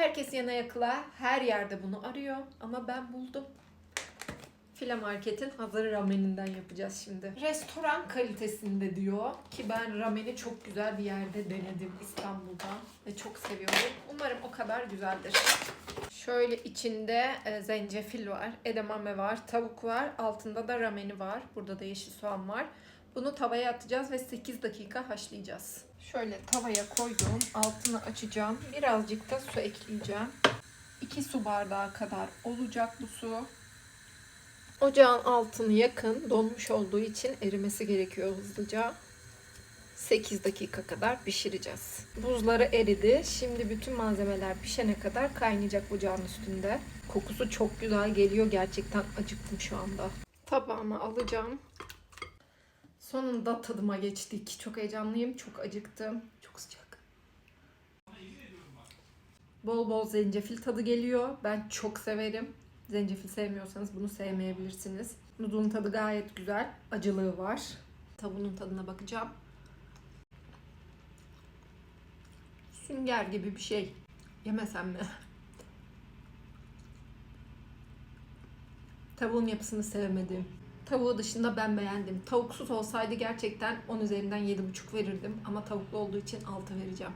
Herkes yana yakıla her yerde bunu arıyor ama ben buldum. File Market'in hazır rameninden yapacağız şimdi. Restoran kalitesinde diyor ki ben rameni çok güzel bir yerde denedim İstanbul'da ve çok seviyorum. Umarım o kadar güzeldir. Şöyle içinde e, zencefil var, edamame var, tavuk var, altında da rameni var. Burada da yeşil soğan var. Bunu tavaya atacağız ve 8 dakika haşlayacağız. Şöyle tavaya koydum. Altını açacağım. Birazcık da su ekleyeceğim. 2 su bardağı kadar olacak bu su. Ocağın altını yakın donmuş olduğu için erimesi gerekiyor hızlıca. 8 dakika kadar pişireceğiz. Buzları eridi. Şimdi bütün malzemeler pişene kadar kaynayacak ocağın üstünde. Kokusu çok güzel geliyor. Gerçekten acıktım şu anda. Tabağıma alacağım. Sonunda tadıma geçtik. Çok heyecanlıyım. Çok acıktım. Çok sıcak. Bol bol zencefil tadı geliyor. Ben çok severim. Zencefil sevmiyorsanız bunu sevmeyebilirsiniz. Noodle'un tadı gayet güzel. Acılığı var. Tavuğun tadına bakacağım. Sünger gibi bir şey. Yemesem mi? Tavuğun yapısını sevmedim. Tavuğu dışında ben beğendim. Tavuksuz olsaydı gerçekten 10 üzerinden 7,5 verirdim. Ama tavuklu olduğu için 6 vereceğim.